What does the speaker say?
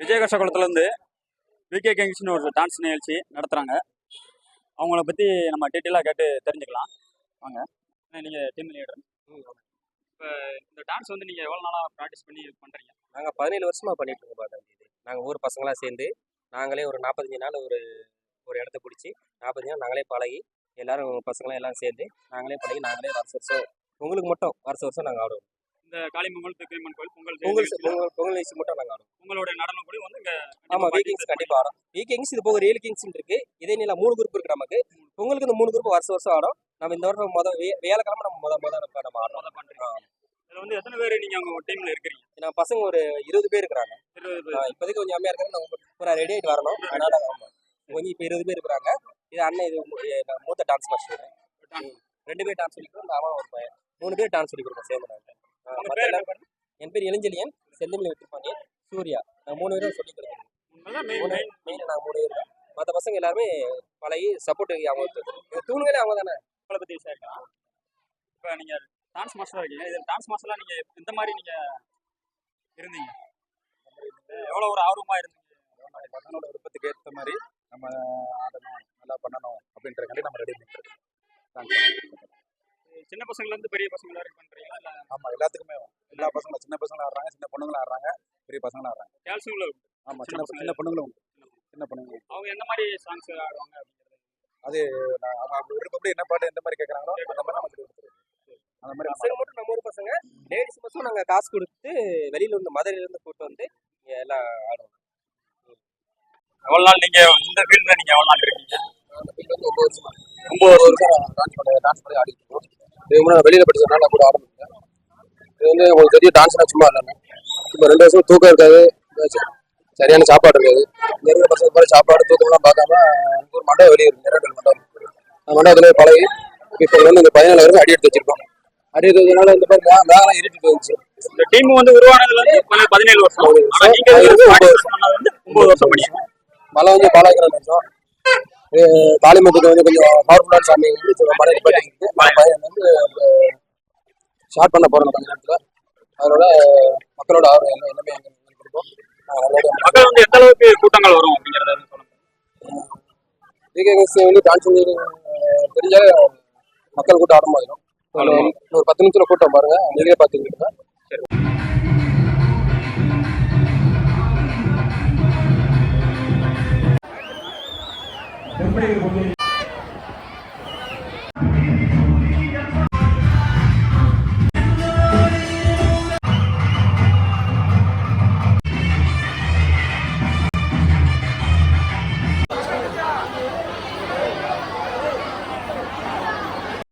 விஜயகர்ஷ குளத்துலேருந்து VK கிங்ஸ்னு ஒரு dance நிகழ்ச்சி நடத்துகிறாங்க அவங்கள பற்றி நம்ம டீட்டெயிலாக கேட்டு தெரிஞ்சுக்கலாம். வாங்க. நீங்கள் டீம் லீடர் இப்போ இந்த டான்ஸ் வந்து நீங்கள் எவ்வளோ நாளாக ப்ராக்டிஸ் பண்ணி பண்ணுறீங்க நாங்கள் பதினேழு வருஷமா பண்ணிட்டு இருக்கோம் பாருங்க இது நாங்கள் ஊர் பசங்களாம் சேர்ந்து நாங்களே ஒரு நாற்பத்தஞ்சு நாள் ஒரு ஒரு இடத்த பிடிச்சி நாற்பத்தஞ்சு நாள் நாங்களே பழகி எல்லாரும் பசங்களாம் எல்லாம் சேர்ந்து நாங்களே பழகி நாங்களே வருஷ வருஷம் உங்களுக்கு மட்டும் வருஷ வருஷம் நாங்கள் ஆடுவோம். இந்த காளிமங்கல் திருக்கிரிமன் கோயில் பொங்கல் பொங்கல் பொங்கல் பொங்கல் நிகழ்ச்சி மட்டும் நாங்கள் ஆடுவோம். உங்களோட நடனம் கூட வந்து இங்கே ஆமாம் வி கிங்ஸ் கண்டிப்பாக ஆடும். வி கிங்ஸ் இது போக ரியல் கிங்ஸ் இருக்கு. இதே நில மூணு குரூப் இருக்கு நமக்கு. பொங்கலுக்கு இந்த மூணு குரூப் வருஷம் வருஷம் ஆடும். நம்ம இந்த வருஷம் முத வே- வியாழக்கிழமை நம்ம முத முத நம்ம ஆடுறோம். அதை பண்ணுறீங்க இதில் வந்து எத்தனை பேர் நீங்கள் உங்கள் டீமில் இருக்கிறீங்க? நம்ம பசங்க ஒரு இருபது பேர் இருக்கிறாங்க. இப்போதைக்கு கொஞ்சம் கம்மியாக இருக்காங்க நம்ம பூரா ரெடி ஆகிட்டு வரணும். அதனால ஆமாம் கொஞ்சம் இப்போ இருபது பேர் இருக்கிறாங்க. இது அண்ணன் இது மூத்த டான்ஸ் மாஸ்டர் ரெண்டு பேர் டான்ஸ் சொல்லி கொடுக்கும் அவன் ஒரு பையன். மூணு பேர் டான்ஸ் சொல்லி கொடுக்கும் சேர்ந்து என் பேர் இளஞ்செழியன். செந்தமிழ் வெற்றிப்பாண்டி சூர்யா. நாங்கள் மூணு பேரும் சொல்லி மெயின் நாங்கள் மூணு பேர் மற்ற பசங்க எல்லாருமே பழகி சப்போர்ட் அவங்க. தூணுகளே அவங்க தானே? உங்களை பற்றி விசாரிக்கலாம் இப்போ நீங்கள் டான்ஸ் மாஸ்டராக இருக்கீங்க. இது டான்ஸ் மாஸ்டர்லாம் நீங்கள் இந்த மாதிரி நீங்கள் இருந்தீங்க? எவ்வளோ ஒரு ஆர்வமாக இருந்தீங்க? பசங்களோட விருப்பத்துக்கு ஏற்ற மாதிரி நம்ம ஆடணும் நல்லா பண்ணணும் அப்படின்றக்காண்டி நம்ம ரெடி பண்ணிட்டு சின்ன பசங்கள்லேருந்து பெரிய பசங்க வரைக்கும் பண்ணுறீங்களா இல்லை ஆமா எல்லாத்துக்குமே எல்லா பசங்களும் சின்ன பசங்களும் ஆடுறாங்க சின்ன பொண்ணுங்களும் ஆடுறாங்க பெரிய பசங்களும் ஆடுறாங்க. கேல்ஸுங்களும் ஆமா சின்ன சின்ன சின்ன பொண்ணுங்களும் உண்டு. சின்ன பொண்ணுங்களும் அவங்க எந்த மாதிரி சாங்ஸ் ஆடுவாங்க அப்படிங்கிறது? அது நான் அவங்க விருப்பப்படி என்ன பாட்டு எந்த மாதிரி கேட்குறாங்களோ அந்த மாதிரி நம்ம கொடுத்துருவோம் அந்த மாதிரி நம்ம பசங்க மட்டும் நம்ம ஊர் பசங்க லேடிஸ் மட்டும் நாங்கள் காசு கொடுத்து வெளியில இருந்து மதுரையில இருந்து கூட்டு வந்து எல்லாம் ஆடுவோம் எவ்வளோ நாள் நீங்கள் இந்த ஃபீல்டில் நீங்கள் எவ்வளோ நாள் இருக்கீங்க? ஒம்பது வருஷமா டான்ஸ் பண்ணி டான்ஸ் பண்ணி ஆடிட்டு இருக்கோம் இதுக்கு முன்னாடி வெளியில படிச்சதுனால நான் கூட முடியல இது வந்து உங்களுக்கு தெரியும் டான்ஸ்லாம் சும்மா இல்லைங்க இப்போ ரெண்டு வருஷம். தூக்கம் இருக்காது சரியான சாப்பாடு இருக்காது இருக்கிற பசங்க மாதிரி சாப்பாடு தூக்கம்லாம் பார்க்காம ஒரு மண்டபம் வெளியே இருக்கு நிறைய மண்டபம் அந்த மண்டபத்துல பழகி இப்போ வந்து இந்த பதினேழு வருஷம். அடி எடுத்து வச்சிருக்கோம் அடி எடுத்ததுனால இந்த மாதிரி மே- மேலே இருட்டிட்டு வந்துச்சு இந்த டீம் வந்து உருவானதுல இருந்து பதி- பதினேழு வருஷம் ஒன்பது மழை வந்து பாலாக்கிற நிமிஷம் காளிமத்துக்கு வந்து கொஞ்சம் பவர்ஃபுல்லான சாமி மழை நிப்பாட்டிருக்கு பையன் வந்து ஷார்ட் பண்ண போறோம் கொஞ்ச நேரத்துல. அதனால மக்களோட ஆர்வம் என்ன எல்லாமே கொடுப்போம். மக்கள் வந்து எந்த அளவுக்கு கூட்டங்கள் வரும் அப்படிங்கிறத விகேஎஸ் வந்து டான்ஸ் தெரிஞ்சாலே மக்கள் கூட்டம் ஆரம்பமாயிடும் ஒரு ஒரு பத்து நிமிஷத்துல கூட்டம் பாருங்க. நீங்களே பார்த்துக்கிட்டு